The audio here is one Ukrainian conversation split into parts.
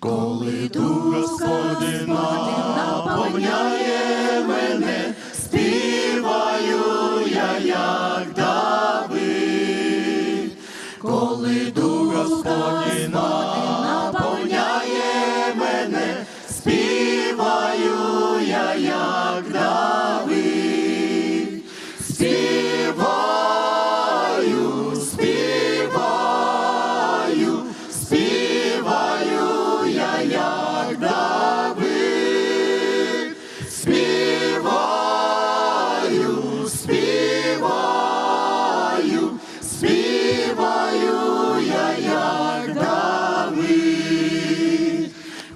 Коли дух Господина наповняє мене, співаю я, як Давид. Коли дух Господина наповняє мене, співаю я, як як Давид.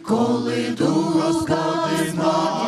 Коли дух Господень наповняє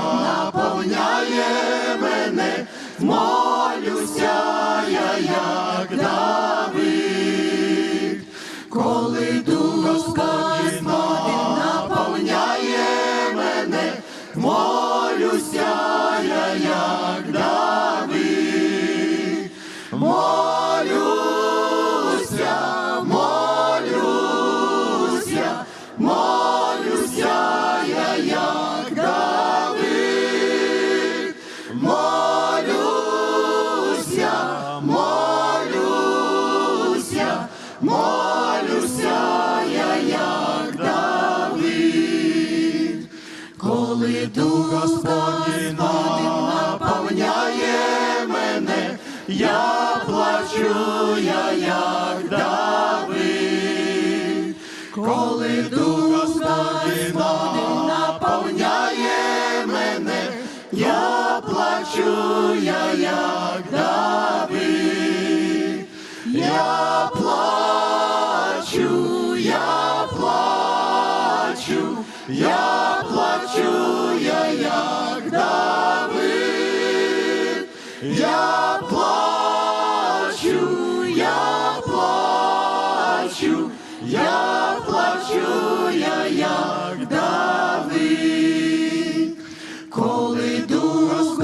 молюся, я, як Давид. Коли дух Господень наповняє мене, я плачу я, як Давид. Коли дух Господень наповняє мене, я плачу я, я плачу, я плачу я, як Давид. Я плачу, я плачу, я плачу я, як Давид. Коли дух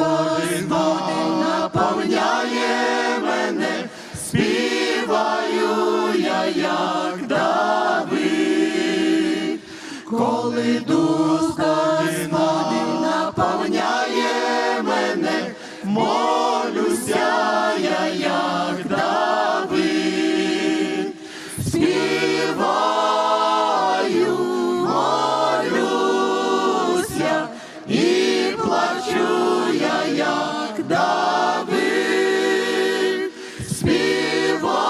наповняє мене, співаю я, як Коли дух Господень наповняє мене, молюся я, як Давид. Співаю, молюся і плачу я, як Давид. Співаю,